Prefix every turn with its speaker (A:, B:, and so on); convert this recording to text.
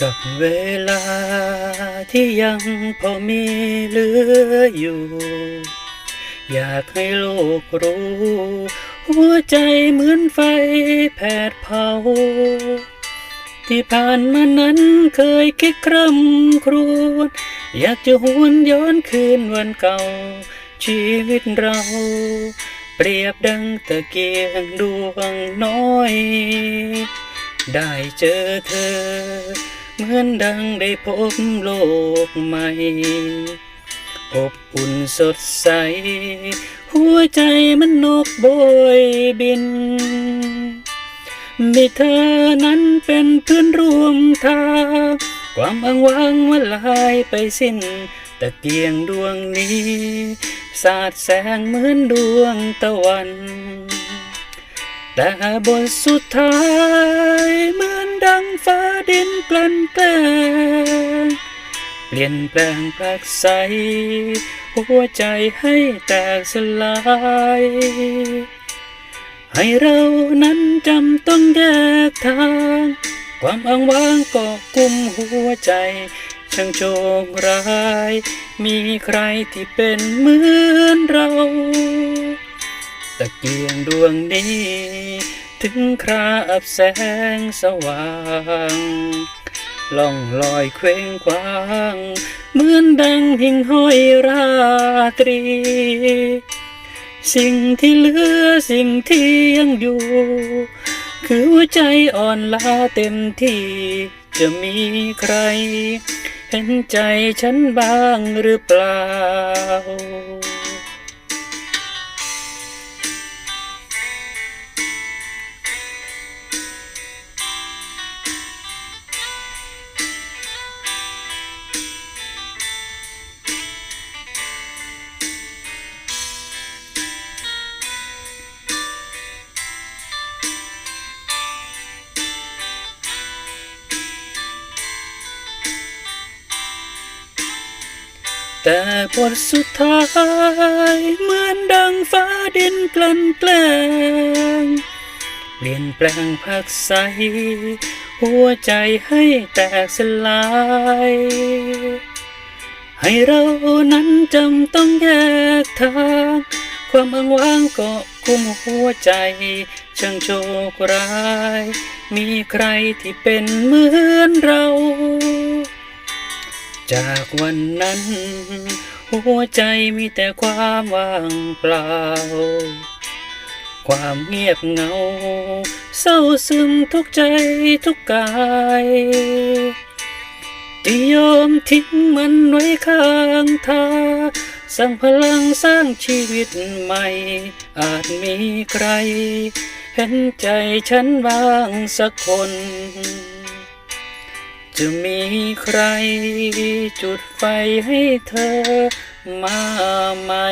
A: กับเวลาที่ยังพอมีเหลืออยู่ อยากให้โลกรู้ หัวใจเหมือนไฟแผดเผา ที่ผ่านมานั้นเคยคิดคร่ำครวญอยากจะหวนย้อนคืนวันเก่า ชีวิตเรา เปรียบดังตะเกียงดวงน้อย ได้เจอเธอ เหมือนดังได้พบโลกใหม่ อบอุ่นสดใส หัวใจมันนกโบยบิน มีเธอนั้นเป็นเพื่อนร่วมทางความอ้างว้างว่าลายไปสิ้น แตะเกียงดวงนี้ สาดแสงเหมือนดวงตะวัน แต่บทสุดท้ายเหมือนดังฟ้าดินกลั่นแกล้งเปลี่ยนแปลงปลักใส หัวใจให้แตกสลาย ให้เรานั้นจำต้องแยกทาง ความอ้างว้างกาะกลุ่มหัวใจ ช่างโชคร้าย มีใครที่เป็นเหมือนเรา เกียงดวงนี้ ถึงคราบแสงสว่างล่องลอยเคว้งคว้าง เหมือนดังหิ่งห้อยราตรี สิ่งที่เหลือสิ่งที่ยังอยู่ คือหัวใจอ่อนล้าเต็มที่ จะมีใคร เห็นใจฉันบ้างหรือเปล่า แต่บทสุดท้ายเหมือนดังฟ้าดินกลั่นแกล้งเปลี่ยนแปลงพักใส หัวใจให้แตกสลาย ให้เรานั้นจำต้องแยกทาง ความอ้างว้างกาะกลุ่มหัวใจช่างโชคร้าย มีใครที่เป็นเหมือนเรา จากวันนั้น หัวใจมีแต่ความว่างเปล่า ความเงียบเหงา เศร้าซึมทุกใจทุกกายที่ยอมทิ้งมันไว้ข้างทางสร้างพลังสร้างชีวิตใหม่ อาจมีใคร เห็นใจฉันบ้างสักคน จะมีใครจุดไฟให้เธอมาใหม่